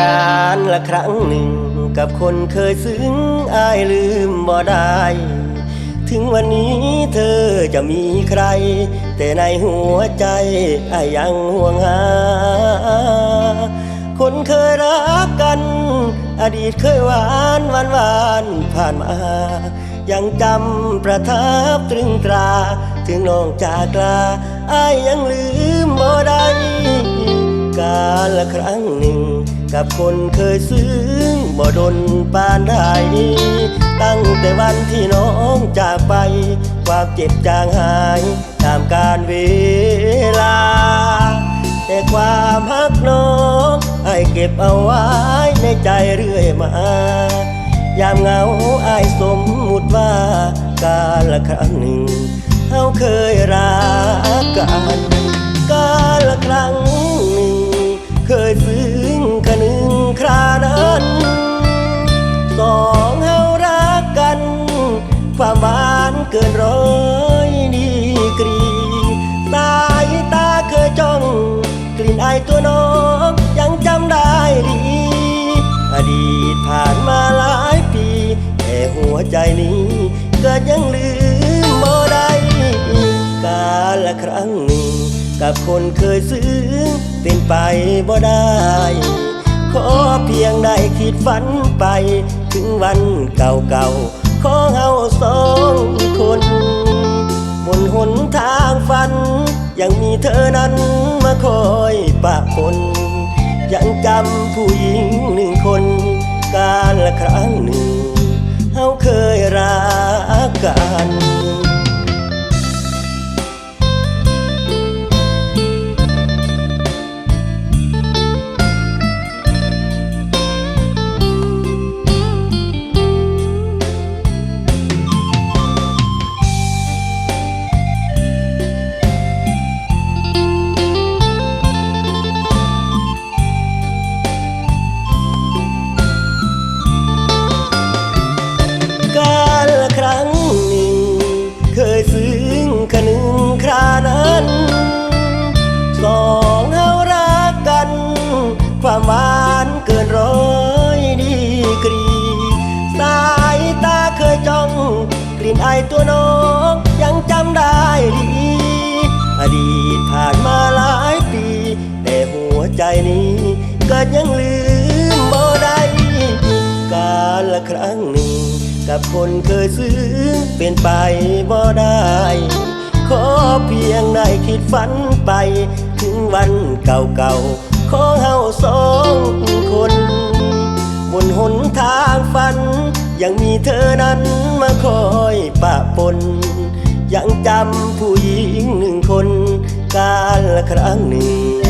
การละครั้งหนึ่งกับคนเคยซึ้งอายลืมบ่ได้ ถึงวันนี้เธอจะมีใคร แต่ในหัวใจอายยังห่วงหา คนเคยรักกัน อดีตเคยหวานหวานหวานผ่านมา ยังจำประทับตรึงตรา ถึงน้องจากลาอายยังลืมบ่ได้ การละครั้งหนึ่ง กับคนเคยซึ้งบ่ดนปานใดตั้งแต่วันที่น้องจากไป ความเจ็บจางหายตามการเวลา แต่ความฮักน้องไอ้เก็บเอาไว้ในใจเรื่อยมายามเหงาไอ้ายสมมุติว่าการละครั้งหนึ่งเฮาเคยรักกันการละครั้งหนึ่งเคยซึ้ง ความหวานเกินร้อยดีกรี สายตาเคยจ้อง กลิ่นอายตัวน้องยังจำได้ดี อดีตผ่านมาหลายปี แต่หัวใจนี้ก็ยังลืมบ่ได้กาละครั้งหนึ่ง กับคนเคยซึ้งเป็นไปบ่ได้ขอเพียงได้คิดฝันไป ถึงวันเก่าๆ ปะปนยังจำผู้หญิงหนึ่งคน การละครั้งหนึ่งเฮาเคยรักกันายตัวน้องยังจำได้ดี อดีตผ่านมาหลายปี แต่หัวใจนี้ก็ยังลืมบ่ได้การละครั้งหนึ่ง กับคนเคยซื้อเป็นไปบ่ได้ ขอเพียงได้คิดฝันไป ถึงวันเก่าๆของเฮาสองคน บนหนทางฝันยังมีเธอนั้น ปะปน ยังจำผู้หญิงหนึ่งคน การละครั้งหนึ่ง